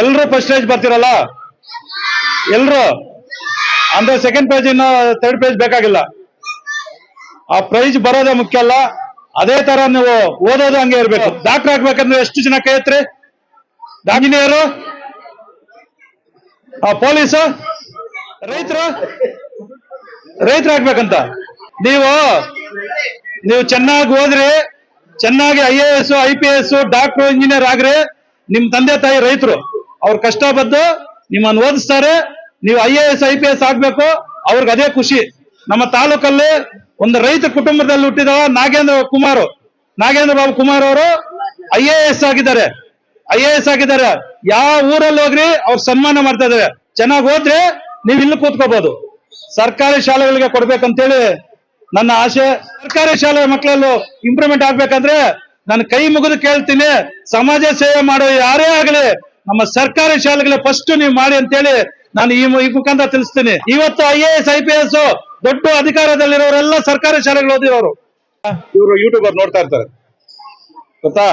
ಎಲ್ರು first page ಬರ್ತಿರಲ್ಲ? ಎಲ್ರು? ಅಂದ್ರೆ ಸೆಕೆಂಡ್ ಪೇಜ್ ಇನ್ನು ಥರ್ಡ್ ಪೇಜ್ ಬೇಕಾಗಿಲ್ಲ. ಆ ಪ್ರೈಜ್ ಬರೋದೇ ಮುಖ್ಯ ಅಲ್ಲ. ಅದೇ ತರ ನೀವು ಓದೋದು ಹಂಗೆ ಇರ್ಬೇಕು. ಡಾಕ್ಟರ್ ಆಗ್ಬೇಕಂದ್ರೆ ಎಷ್ಟು ಜನ ಕೈ ಎತ್ರಿ ಆ ಪೊಲೀಸ್ ರೈತರು? ರೈತರು ಆಗ್ಬೇಕಂತ? ನೀವು ನೀವು ಚೆನ್ನಾಗಿ ಓದ್ರಿ. ಚೆನ್ನಾಗಿ I A S I P S doctor engineer ಆಗ್ರಿ. ನಿಮ್ ತಂದೆ ತಾಯಿ ರೈತರು. ಅವ್ರ ಕಷ್ಟ ಬದ್ದು ನಿಮ್ಮನ್ನು ಓದಿಸ್ತಾರೆ, ನೀವು I A S I P S ಆಗ್ಬೇಕು, ಅವ್ರಿಗೆ ಅದೇ ಖುಷಿ. ನಮ್ಮ ತಾಲೂಕಲ್ಲಿ ಒಂದು ರೈತ ಕುಟುಂಬದಲ್ಲಿ ಹುಟ್ಟಿದ ನಾಗೇಂದ್ರ ಕುಮಾರ್. ನಾಗೇಂದ್ರ ಬಾಬು ಕುಮಾರ್ ಅವರು ಐ ಎ ಎಸ್ ಆಗಿದ್ದಾರೆ. ಐ ಎ ಎಸ್ ಆಗಿದ್ದಾರೆ. ಯಾವ ಊರಲ್ಲಿ ಹೋಗ್ರಿ, ಅವ್ರ ಸನ್ಮಾನ ಮಾಡ್ತಾ ಇದಾರೆ. ಚೆನ್ನಾಗಿ ಹೋದ್ರೆ ನೀವು ಇಲ್ಲಿ ಕೂತ್ಕೋಬಹುದು ಸರ್ಕಾರಿ ಶಾಲೆಗಳಿಗೆ ಕೊಡ್ಬೇಕಂತೇಳಿ ನನ್ನ ಆಸೆ. ಸರ್ಕಾರಿ ಶಾಲೆ ಮಕ್ಕಳಲ್ಲೂ ಇಂಪ್ರೂವ್ಮೆಂಟ್ ಆಗ್ಬೇಕಂದ್ರೆ ನಾನು ಕೈ ಮುಗಿದು ಕೇಳ್ತೀನಿ. ಸಮಾಜ ಸೇವೆ ಮಾಡೋ ಯಾರೇ ಆಗಲಿ ನಮ್ಮ ಸರ್ಕಾರಿ ಶಾಲೆಗಳ ಫಸ್ಟ್ ನೀವು ಮಾಡಿ ಅಂತೇಳಿ ನಾನು ಈ ಮುಖಾಂತರ ತಿಳಿಸ್ತೀನಿ. ಇವತ್ತು I A S I P S ದೊಡ್ಡ ಅಧಿಕಾರದಲ್ಲಿರೋರೆಲ್ಲ ಸರ್ಕಾರಿ ಶಾಲೆಗಳು ಓದಿರೋರು. ಇವರು ಯೂಟ್ಯೂಬರ್ ನೋಡ್ತಾ ಇರ್ತಾರೆ. ಗೊತ್ತಾ?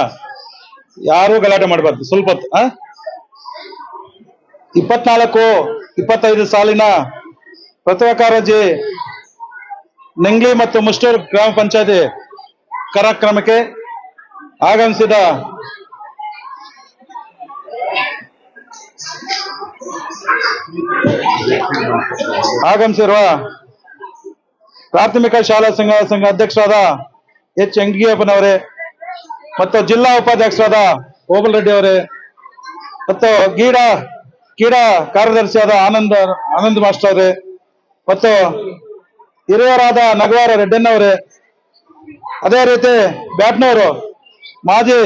ಯಾರು ಗಲಾಟೆ ಮಾಡಬಾರ್ದು, ಸ್ವಲ್ಪ? ಇಪ್ಪತ್ನಾಲ್ಕು, ಇಪ್ಪತ್ತೈದು ಸಾಲಿನ ಪ್ರತಿಭಾ ಕಾರಂಜಿ, ನೆಂಗ್ಲಿ ಮತ್ತು ಮುಷ್ಟೂರು ಗ್ರಾಮ ಪಂಚಾಯತಿ ಕಾರ್ಯಕ್ರಮಕ್ಕೆ ಆಗಮಿಸಿದ ಆಗಮಿಸಿರುವ ಪ್ರಾಥಮಿಕ ಶಾಲಾ ಸಂಘ ಸಂಘ ಅಧ್ಯಕ್ಷರಾದ ಎಚ್ ಎಂಗಿಯಪ್ಪನವರೇ ಮತ್ತು ಜಿಲ್ಲಾ ಉಪಾಧ್ಯಕ್ಷರಾದ ಓಬಲ್ ರೆಡ್ಡಿ ಅವರೇ ಮತ್ತು ಗೀಡಾ ಕ್ರೀಡಾ ಕಾರ್ಯದರ್ಶಿಯಾದ ಆನಂದ, ಆನಂದ್ ಮಾಸ್ಟರ್ ಅವರೇ ಮತ್ತು ಹಿರಿಯರಾದ ನಗವಾರ ರೆಡ್ಡಣ್ಣವರೇ ಅದೇ ರೀತಿ ಬ್ಯಾಟ್ನವರು, ಮಾಜಿ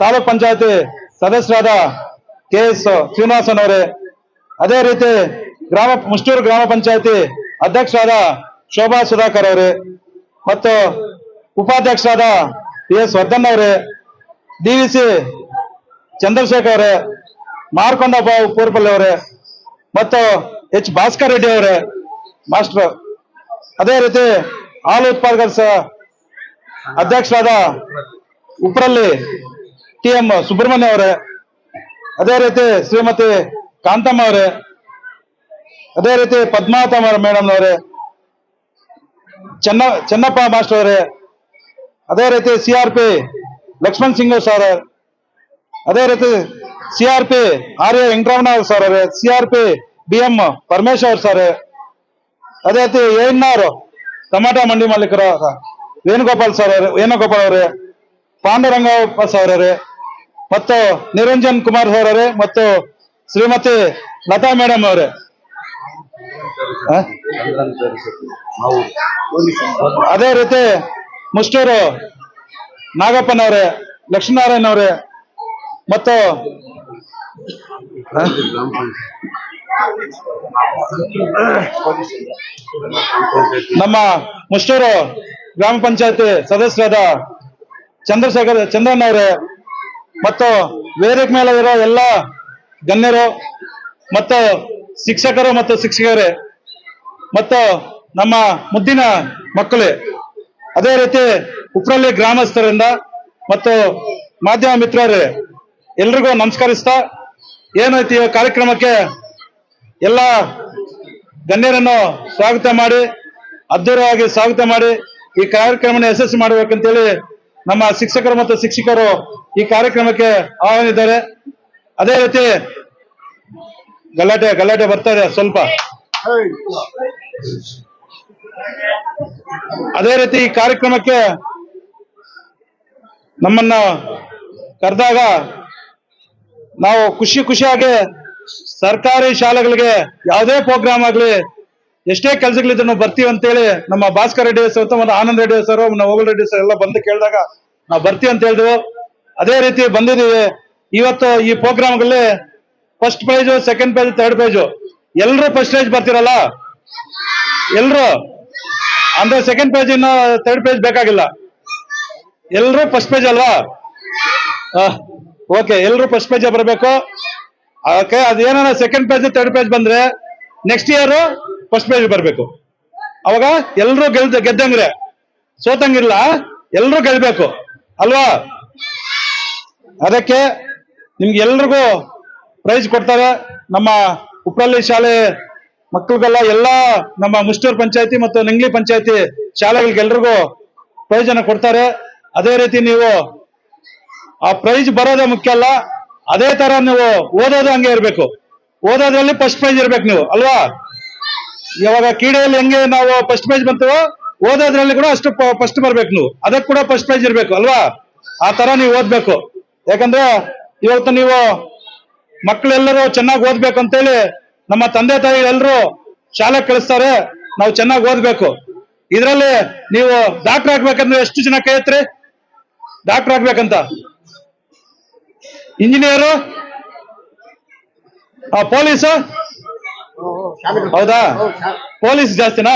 ತಾಲೂಕ್ ಪಂಚಾಯತಿ ಸದಸ್ಯರಾದ ಕೆ ಎಸ್ ಶ್ರೀನಿವಾಸನ್ ಅವರೇ. ಅದೇ ರೀತಿ ಗ್ರಾಮ, ಮುಷ್ಟೂರು ಗ್ರಾಮ ಪಂಚಾಯತಿ ಅಧ್ಯಕ್ಷರಾದ ಶೋಭಾ ಸುಧಾಕರ್ ಅವರೇ ಮತ್ತು ಉಪಾಧ್ಯಕ್ಷರಾದ ಪಿ ಎಸ್ ವರ್ಧನ್ ಅವರೇ ಸಿ ಚಂದ್ರಶೇಖರ್ ಅವರೇ ಮಾರ್ಕೊಂಡಪ್ಪ ಪೂರ್ಪಲ್ಲಿ ಅವರೇ ಮತ್ತು ಎಚ್ ಭಾಸ್ಕರ್ ರೆಡ್ಡಿ ಅವರೇ, ಮಾಸ್ಟರ್. ಅದೇ ರೀತಿ ಹಾಲು ಉತ್ಪಾದಕರ ಅಧ್ಯಕ್ಷರಾದ ಉಪ್ರಲ್ಲಿ ಟಿ ಎಂ ಸುಬ್ರಹ್ಮಣ್ಯ ಅವರೇ. ಅದೇ ರೀತಿ ಶ್ರೀಮತಿ ಕಾಂತಮ್ಮ ಅವರೇ, ಅದೇ ರೀತಿ ಪದ್ಮಾವತಮ್ಮ ಮೇಡಮ್ ಅವರೇ, ಚೆನ್ನ, ಚೆನ್ನಪ್ಪ ಮಾಸ್ಟರ್ ಅವರೇ, ಅದೇ ರೀತಿ C R P Lakshman Singh sir ಅದೇ ರೀತಿ C R P Arya Venkataramana sir ಅವರೇ C R P B M Parameshwar sir ಅದೇ ರೀತಿ ಏನ್ನಾರು ಟಮಾಟಾ ಮಂಡಿ ಮಾಲೀಕರ ವೇಣುಗೋಪಾಲ್ ಸರ್ ವೇಣುಗೋಪಾಲ್ ಅವರೇ ಪಾಂಡುರಂಗಪ್ಪ ಸರ್ ಅವರೇ, ಮತ್ತು ನಿರಂಜನ್ ಕುಮಾರ್ ಸರ್ ಅವರೇ, ಮತ್ತು ಶ್ರೀಮತಿ ಲತಾ ಮೇಡಮ್ ಅವರೇ? ಅದೇ ರೀತಿ ಮುಷ್ಟೂರು ನಾಗಪ್ಪನವರೇ ಲಕ್ಷ್ಮೀನಾರಾಯಣ ಅವರೇ ಮತ್ತು ನಮ್ಮ ಮುಷ್ಟೂರು ಗ್ರಾಮ ಪಂಚಾಯತಿ ಸದಸ್ಯರಾದ ಚಂದ್ರಶೇಖರ್ ಚಂದ್ರಣ್ಣ ಅವರೇ ಮತ್ತು ವೇದಿಕೆ ಮೇಲೆ ಇರೋ ಎಲ್ಲ ಗಣ್ಯರು ಮತ್ತು ಶಿಕ್ಷಕರು ಮತ್ತು ಶಿಕ್ಷಕರೇ ಮತ್ತು ನಮ್ಮ ಮುದ್ದಿನ ಮಕ್ಕಳೇ, ಅದೇ ರೀತಿ ಉಪ್ರಲ್ಲಿ ಗ್ರಾಮಸ್ಥರಿಂದ ಮತ್ತು ಮಾಧ್ಯಮ ಮಿತ್ರರೇ, ಎಲ್ರಿಗೂ ನಮಸ್ಕರಿಸ್ತಾ ಏನೈತಿ ಕಾರ್ಯಕ್ರಮಕ್ಕೆ ಎಲ್ಲ ಗಣ್ಯರನ್ನು ಸ್ವಾಗತ ಮಾಡಿ, ಅದ್ದೂರವಾಗಿ ಸ್ವಾಗತ ಮಾಡಿ, ಈ ಕಾರ್ಯಕ್ರಮನ ಯಶಸ್ವಿ ಮಾಡಬೇಕಂತೇಳಿ ನಮ್ಮ ಶಿಕ್ಷಕರು ಮತ್ತು ಶಿಕ್ಷಕರು ಈ ಕಾರ್ಯಕ್ರಮಕ್ಕೆ ಆಹ್ವಾನಿದ್ದಾರೆ. ಅದೇ ರೀತಿ ಗಲಾಟೆ ಗಲಾಟೆ ಬರ್ತಾ ಇದೆ ಸ್ವಲ್ಪ. ಅದೇ ರೀತಿ ಈ ಕಾರ್ಯಕ್ರಮಕ್ಕೆ ನಮ್ಮನ್ನ ಕರೆದಾಗ ನಾವು ಖುಷಿ ಖುಷಿಯಾಗಿ ಸರ್ಕಾರಿ ಶಾಲೆಗಳಿಗೆ ಯಾವುದೇ ಪ್ರೋಗ್ರಾಮ್ ಆಗ್ಲಿ, ಎಷ್ಟೇ ಕೆಲಸಗಳಿದ್ರು ನಾವು ಬರ್ತೀವಿ ಅಂತೇಳಿ ನಮ್ಮ ಭಾಸ್ಕರ್ ರೆಡ್ಡಿ ಸರ್, ಮತ್ತು ಆನಂದ್ ರೆಡ್ಡಿ ಸರ್ ನಮ್ಮ ಹೋಗಲ್ ರೆಡ್ಡಿ ಸರ್ ಎಲ್ಲ ಬಂದು ಕೇಳಿದಾಗ ನಾವು ಬರ್ತೀವಿ ಅಂತ ಹೇಳಿದ್ವು ಅದೇ ರೀತಿ ಬಂದಿದ್ದೀವಿ. ಇವತ್ತು ಈ ಪ್ರೋಗ್ರಾಮ್ಗಳಲ್ಲಿ first prize second page third page ಎಲ್ಲರೂ ಫಸ್ಟ್ ಪ್ರೈಜ್ ಬರ್ತಿರಲ್ಲ? ಎಲ್ಲರೂ ಅಂದ್ರೆ ಸೆಕೆಂಡ್ ಪ್ರೈಜ್ ಇನ್ನು ಥರ್ಡ್ ಪೇಜ್ ಬೇಕಾಗಿಲ್ಲ. ಎಲ್ಲರೂ ಫಸ್ಟ್ ಪೇಜ್ ಅಲ್ವಾ? ಓಕೆ ಎಲ್ಲರೂ ಫಸ್ಟ್ ಪ್ರೈಜ್ ಬರಬೇಕು. ಓಕೆ ಅದೇನ ಸೆಕೆಂಡ್ ಪ್ರೈಜ್ ಥರ್ಡ್ ಪೇಜ್ ಬಂದ್ರೆ ನೆಕ್ಸ್ಟ್ ಇಯರ್ ಫಸ್ಟ್ ಪೇಜ್ ಬರಬೇಕು. ಅವಾಗ ಎಲ್ಲರೂ ಗೆಲ್ದ, ಗೆದ್ದಂಗ್ರೆ. ಸೋತಂಗಿಲ್ಲ ಎಲ್ಲರೂ ಗೆಲ್ಬೇಕು. ಅಲ್ವಾ? ಅದಕ್ಕೆ ನಿಮ್ಗೆ ಎಲ್ರಿಗೂ ಪ್ರೈಸ್ ಕೊಡ್ತಾರೆ. ನಮ್ಮ ಉಪ್ಪಳ್ಳಿ ಶಾಲೆ ಮಕ್ಕಳಿಗೆಲ್ಲ ಎಲ್ಲ ನಮ್ಮ ಮುಷ್ಟೂರು ಪಂಚಾಯತಿ ಮತ್ತು ನಿಂಗ್ಲಿ ಪಂಚಾಯತಿ ಶಾಲೆಗಳಿಗೆಲ್ರಿಗೂ ಪ್ರೈಸ್ ಅನ್ನ ಕೊಡ್ತಾರೆ. ಅದೇ ರೀತಿ ನೀವು ಆ ಪ್ರೈಸ್ ಬರೋದೇ ಮುಖ್ಯ ಅಲ್ಲ, ಅದೇ ತರ ನೀವು ಓದೋದು ಹಂಗೆ ಇರ್ಬೇಕು. ಓದೋದ್ರಲ್ಲಿ ಫಸ್ಟ್ ಪ್ರೈಸ್ ಇರ್ಬೇಕು ನೀವು, ಅಲ್ವಾ? ಇವಾಗ ಕ್ರೀಡೆಯಲ್ಲಿ ಹೆಂಗೆ ನಾವು ಫಸ್ಟ್ ಪ್ರೈಸ್ ಬಂತೀವೋ, ಓದೋದ್ರಲ್ಲಿ ಕೂಡ ಅಷ್ಟು ಫಸ್ಟ್ ಬರ್ಬೇಕು ನೀವು. ಅದಕ್ಕೆ ಕೂಡ ಫಸ್ಟ್ ಪ್ರೈಸ್ ಇರ್ಬೇಕು, ಅಲ್ವಾ? ಆ ತರ ನೀವು ಓದ್ಬೇಕು. ಯಾಕಂದ್ರೆ ಇವತ್ತು ನೀವು ಮಕ್ಕಳೆಲ್ಲರೂ ಚೆನ್ನಾಗಿ ಓದ್ಬೇಕು ಅಂತೇಳಿ ನಮ್ಮ ತಂದೆ ತಾಯಿ ಎಲ್ಲರೂ ಶಾಲೆ ಕಳಿಸ್ತಾರೆ, ನಾವು ಚೆನ್ನಾಗಿ ಓದ್ಬೇಕು. ಇದರಲ್ಲಿ ನೀವು ಡಾಕ್ಟರ್ ಆಗ್ಬೇಕಂದ್ರೆ ಎಷ್ಟು ಜನ ಕೈ ಎತ್ರಿ ಡಾಕ್ಟರ್ ಆಗ್ಬೇಕಂತ ಇಂಜಿನಿಯರು ಪೊಲೀಸ್ ಹೌದಾ? ಪೊಲೀಸ್ ಜಾಸ್ತಿನಾ?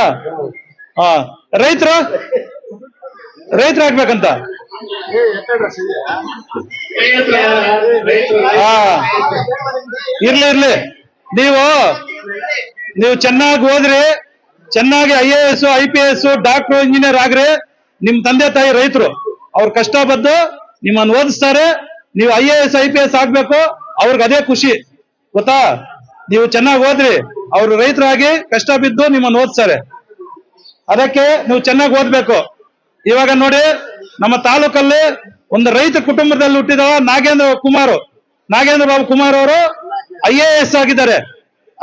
ಹಾ ರೈತರು? ರೈತರು ಆಗ್ಬೇಕಂತ? ಇರ್ಲಿ ಇರ್ಲಿ. ನೀವು ನೀವು ಚೆನ್ನಾಗಿ ಓದ್ರಿ. ಚೆನ್ನಾಗಿ I A S, I P S, doctor, engineer ಆಗ್ರಿ. ನಿಮ್ ತಂದೆ, ತಾಯಿ, ರೈತರು, ಅವ್ರ ಕಷ್ಟ ಬದ್ದು ನಿಮ್ಮನ್ನು ಓದಿಸ್ತಾರೆ. ನೀವು I A S, I P S ಆಗ್ಬೇಕು. ಅವ್ರಿಗೆ ಅದೇ ಖುಷಿ. ಗೊತ್ತಾ? ನೀವು ಚೆನ್ನಾಗಿ ಓದ್ರಿ. ಅವ್ರು ರೈತರಾಗಿ ಕಷ್ಟ ಬಿದ್ದು ನಿಮ್ಮನ್ನು ಓದಿಸ್ತಾರೆ. ಅದಕ್ಕೆ ನೀವು ಚೆನ್ನಾಗಿ ಓದ್ಬೇಕು. ಇವಾಗ ನೋಡಿ ನಮ್ಮ ತಾಲೂಕಲ್ಲಿ ಒಂದು ರೈತ ಕುಟುಂಬದಲ್ಲಿ ಹುಟ್ಟಿದ ನಾಗೇಂದ್ರ ಕುಮಾರ್. ನಾಗೇಂದ್ರ ಬಾಬು ಕುಮಾರ್ ಅವರು ಐ ಎ ಎಸ್ ಆಗಿದ್ದಾರೆ.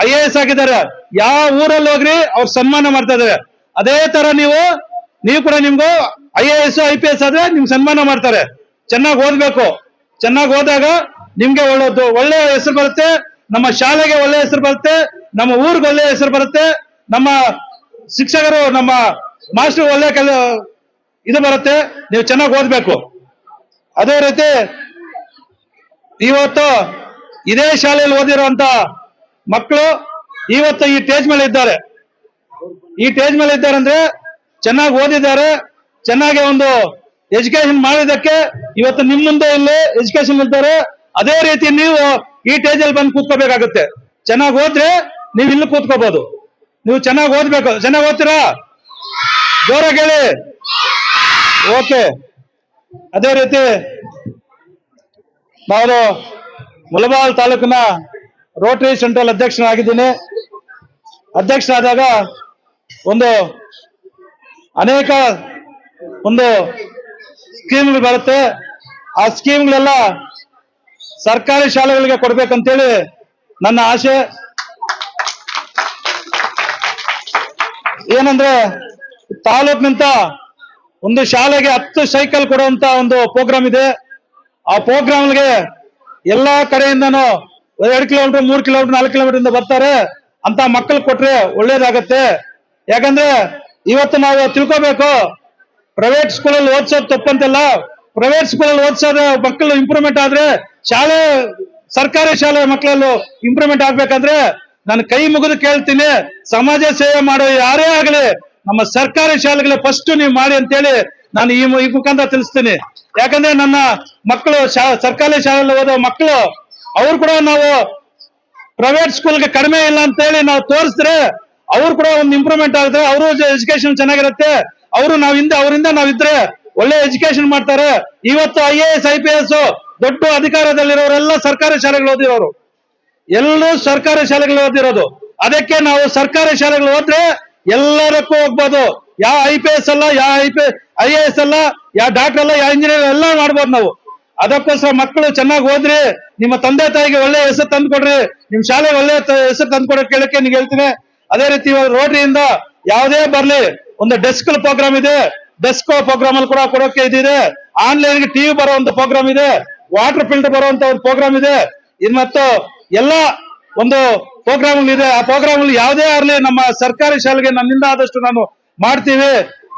ಐ ಎ ಎಸ್ ಆಗಿದ್ದಾರೆ. ಯಾವ ಊರಲ್ಲಿ ಹೋಗ್ರಿ ಅವ್ರು ಸನ್ಮಾನ ಮಾಡ್ತಾ ಇದಾರೆ. ಅದೇ ತರ ನೀವು ನೀವು ಕೂಡ ನಿಮ್ಗೂ I A S I P S ಆದ್ರೆ ನಿಮ್ಗೆ ಸನ್ಮಾನ ಮಾಡ್ತಾರೆ. ಚೆನ್ನಾಗಿ ಓದ್ಬೇಕು. ಚೆನ್ನಾಗಿ ಓದಾಗ ನಿಮ್ಗೆ ಒಳ್ಳೆದು ಒಳ್ಳೆ ಹೆಸರು ಬರುತ್ತೆ. ನಮ್ಮ ಶಾಲೆಗೆ ಒಳ್ಳೆ ಹೆಸರು ಬರುತ್ತೆ. ನಮ್ಮ ಊರಿಗೆ ಒಳ್ಳೆ ಹೆಸರು ಬರುತ್ತೆ. ನಮ್ಮ ಶಿಕ್ಷಕರು, ನಮ್ಮ ಮಾಸ್ಟರ್ ಒಳ್ಳೆ ಕೆಲ ಇದು ಬರುತ್ತೆ, ನೀವು ಚೆನ್ನಾಗಿ ಓದ್ಬೇಕು. ಅದೇ ರೀತಿ ಇವತ್ತು ಇದೇ ಶಾಲೆಯಲ್ಲಿ ಓದಿರುವಂತ ಮಕ್ಕಳು ಇವತ್ತು ಈ ಟೇಜ್ ಮೇಲೆ ಇದ್ದಾರೆ. ಈ ಟೇಜ್ ಮೇಲೆ ಇದ್ದಾರೆ ಅಂದ್ರೆ ಚೆನ್ನಾಗಿ ಓದಿದ್ದಾರೆ, ಚೆನ್ನಾಗಿ ಒಂದು ಎಜುಕೇಶನ್ ಮಾಡಿದಕ್ಕೆ ಇವತ್ತು ನಿಮ್ ಮುಂದೆ ಇಲ್ಲಿ ಎಜುಕೇಶನ್ ಇದ್ದಾರೆ ಅದೇ ರೀತಿ ನೀವು ಈ ಟೇಜ್ ಅಲ್ಲಿ ಬಂದು ಕೂತ್ಕೋಬೇಕಾಗುತ್ತೆ. ಚೆನ್ನಾಗಿ ಓದ್ರೆ ನೀವು ಇಲ್ಲಿ ಕೂತ್ಕೋಬಹುದು ನೀವು ಚೆನ್ನಾಗಿ ಓದ್ಬೇಕು. ಚೆನ್ನಾಗಿ ಓದ್ತೀರಾ? ಜೋರಾಗಿ ಹೇಳಿ. ಓಕೆ. ಅದೇ ರೀತಿ ನಾನು ಮುಲಬಾಲ್ ತಾಲೂಕಿನ ರೋಟರಿ ಸೆಂಟ್ರಲ್ ಅಧ್ಯಕ್ಷನಾಗಿದ್ದೀನಿ. ಅಧ್ಯಕ್ಷನಾದಾಗ ಒಂದು ಅನೇಕ ಒಂದು ಸ್ಕೀಮ್ಗಳು ಬರುತ್ತೆ. ಆ ಸ್ಕೀಮ್ಗಳೆಲ್ಲ ಸರ್ಕಾರಿ ಶಾಲೆಗಳಿಗೆ ಕೊಡ್ಬೇಕಂತೇಳಿ ನನ್ನ ಆಸೆ. ಏನಂದ್ರೆ ತಾಲೂಕಿನಿಂದ ಒಂದು ಶಾಲೆಗೆ ಹತ್ತು ಸೈಕಲ್ ಕೊಡುವಂತ ಒಂದು ಪ್ರೋಗ್ರಾಮ್ ಇದೆ. ಆ ಪ್ರೋಗ್ರಾಮ್ಗೆ ಎಲ್ಲಾ ಕಡೆಯಿಂದನೂ ಎರಡು ಕಿಲೋಮೀಟರ್ ಮೂರು ಕಿಲೋಮೀಟರ್ ನಾಲ್ಕು ಕಿಲೋಮೀಟರ್ ಇಂದ ಬರ್ತಾರೆ. ಅಂತ ಮಕ್ಕಳು ಕೊಟ್ರೆ ಒಳ್ಳೇದಾಗತ್ತೆ. ಯಾಕಂದ್ರೆ ಇವತ್ತು ನಾವು ತಿಳ್ಕೊಬೇಕು ಪ್ರೈವೇಟ್ ಸ್ಕೂಲಲ್ಲಿ ಓದ್ಸೋದು ತಪ್ಪಂತಲ್ಲ ಪ್ರೈವೇಟ್ ಸ್ಕೂಲಲ್ಲಿ ಓದ್ಸೋದು ಮಕ್ಕಳು ಇಂಪ್ರೂವ್ಮೆಂಟ್ ಆದ್ರೆ ಶಾಲೆ, ಸರ್ಕಾರಿ ಶಾಲೆ ಮಕ್ಕಳಲ್ಲೂ ಇಂಪ್ರೂವ್ಮೆಂಟ್ ಆಗ್ಬೇಕಂದ್ರೆ ನಾನು ಕೈ ಮುಗಿದು ಕೇಳ್ತೀನಿ, ಸಮಾಜ ಸೇವೆ ಮಾಡೋ ಯಾರೇ ಆಗಲಿ ನಮ್ಮ ಸರ್ಕಾರಿ ಶಾಲೆಗಳೇ ಫಸ್ಟ್ ನೀವು ಮಾಡಿ ಅಂತೇಳಿ ನಾನು ಈ ಮುಖಾಂತರ ತಿಳಿಸ್ತೀನಿ. ಯಾಕಂದ್ರೆ ನನ್ನ ಮಕ್ಕಳು ಸರ್ಕಾರಿ ಶಾಲೆಯಲ್ಲಿ ಓದೋ ಮಕ್ಕಳು, ಅವ್ರು ಕೂಡ ನಾವು ಪ್ರೈವೇಟ್ ಸ್ಕೂಲ್ಗೆ ಕಡಿಮೆ ಇಲ್ಲ ಅಂತ ಹೇಳಿ ನಾವು ತೋರಿಸಿದ್ರೆ ಅವ್ರು ಕೂಡ ಒಂದು ಇಂಪ್ರೂವ್ಮೆಂಟ್ ಆಗುತ್ತೆ ಅವರು ಎಜುಕೇಶನ್ ಚೆನ್ನಾಗಿರುತ್ತೆ. ಅವರು ನಾವು ಹಿಂದೆ, ಅವರಿಂದ ನಾವಿದ್ರೆ ಒಳ್ಳೆ ಎಜುಕೇಶನ್ ಮಾಡ್ತಾರೆ. ಇವತ್ತು I A S I P S ದೊಡ್ಡ ಅಧಿಕಾರದಲ್ಲಿರೋರೆಲ್ಲ ಸರ್ಕಾರಿ ಶಾಲೆಗಳು ಓದಿರೋರು. ಎಲ್ಲರೂ ಸರ್ಕಾರಿ ಶಾಲೆಗಳು ಓದಿರೋದು. ಅದಕ್ಕೆ ನಾವು ಸರ್ಕಾರಿ ಶಾಲೆಗಳು ಹೋದ್ರೆ ಎಲ್ಲದಕ್ಕೂ ಹೋಗ್ಬೋದು. ಯಾವ ಐ ಪಿ ಎಸ್ ಅಲ್ಲ, ಯಾವ I P I A S ಅಲ್ಲ, ಯಾವ ಡಾಕ್ಟರ್ ಅಲ್ಲ, ಯಾವ ಇಂಜಿನಿಯರ್ ಎಲ್ಲ ಮಾಡ್ಬೋದು ನಾವು. ಅದಕ್ಕೋಸ್ಕರ ಮಕ್ಕಳು ಚೆನ್ನಾಗಿ ಓದ್ರಿ. ನಿಮ್ಮ ತಂದೆ ತಾಯಿಗೆ ಒಳ್ಳೆ ಹೆಸರು ತಂದು ಕೊಡ್ರಿ. ನಿಮ್ ಶಾಲೆಗೆ ಒಳ್ಳೆ ಹೆಸರು ತಂದು ಕೊಡೋ ಕೇಳಕ್ಕೆ ನಿಮ್ಗೆ ಹೇಳ್ತೀನಿ. ಅದೇ ರೀತಿ ರೋಟರಿಯಿಂದ ಯಾವುದೇ ಬರ್ಲಿ, ಒಂದು ಡೆಸ್ಕ್ ಪ್ರೋಗ್ರಾಮ್ ಇದೆ. ಡೆಸ್ಕ್ ಪ್ರೋಗ್ರಾಮ್ ಅಲ್ಲಿ ಕೂಡ ಕೊಡೋಕೆ ಇದಿದೆ. ಆನ್ಲೈನ್ ಟಿವಿ ಟಿವಿ ಒಂದು ಪ್ರೋಗ್ರಾಮ್ ಇದೆ. ವಾಟರ್ ಫಿಲ್ಟರ್ ಬರುವಂತ ಒಂದು ಪ್ರೋಗ್ರಾಮ್ ಇದೆ. ಇದು ಮತ್ತು ಎಲ್ಲ ಒಂದು ಪ್ರೋಗ್ರಾಮ್ ಇದೆ. ಆ ಪ್ರೋಗ್ರಾಮ್ ಯಾವುದೇ ಆಗಲಿ ನಮ್ಮ ಸರ್ಕಾರಿ ಶಾಲೆಗೆ ನನ್ನಿಂದ ಆದಷ್ಟು ನಾನು ಮಾಡ್ತೀವಿ.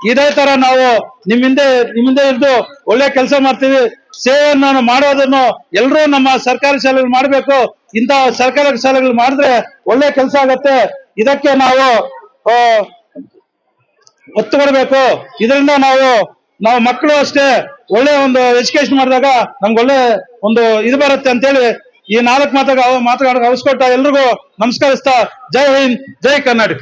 ಇದೇ ತರ ನಾವು ನಿಮ್ಮಿಂದ ನಿಮ್ಮಿಂದ ಇದ್ದು ಒಳ್ಳೆ ಕೆಲಸ ಮಾಡ್ತೀವಿ. ಸೇವೆಯನ್ನು ನಾನು ಮಾಡೋದನ್ನು ಎಲ್ಲರೂ ನಮ್ಮ ಸರ್ಕಾರಿ ಶಾಲೆಗಳು ಮಾಡಬೇಕು. ಇಂಥ ಸರ್ಕಾರಿ ಶಾಲೆಗಳು ಮಾಡಿದ್ರೆ ಒಳ್ಳೆ ಕೆಲಸ ಆಗತ್ತೆ. ಇದಕ್ಕೆ ನಾವು ಒತ್ತು ಕೊಡಬೇಕು ಇದರಿಂದ ನಾವು ನಾವು ಮಕ್ಕಳು ಅಷ್ಟೇ ಒಳ್ಳೆ ಒಂದು ಎಜುಕೇಶನ್ ಮಾಡಿದಾಗ ನಮ್ಗೆ ಒಳ್ಳೆ ಒಂದು ಇದು ಬರುತ್ತೆ ಅಂತೇಳಿ ಈ ನಾಲ್ಕು ಮಾತಾಗ ಮಾತನಾಡೋಕೆ ಅವಸ್ಕೊಟ್ಟ ಎಲ್ರಿಗೂ ನಮಸ್ಕರಿಸ್ತಾ ಜೈ ಹಿಂದ್ ಜೈ ಕರ್ನಾಟಕ.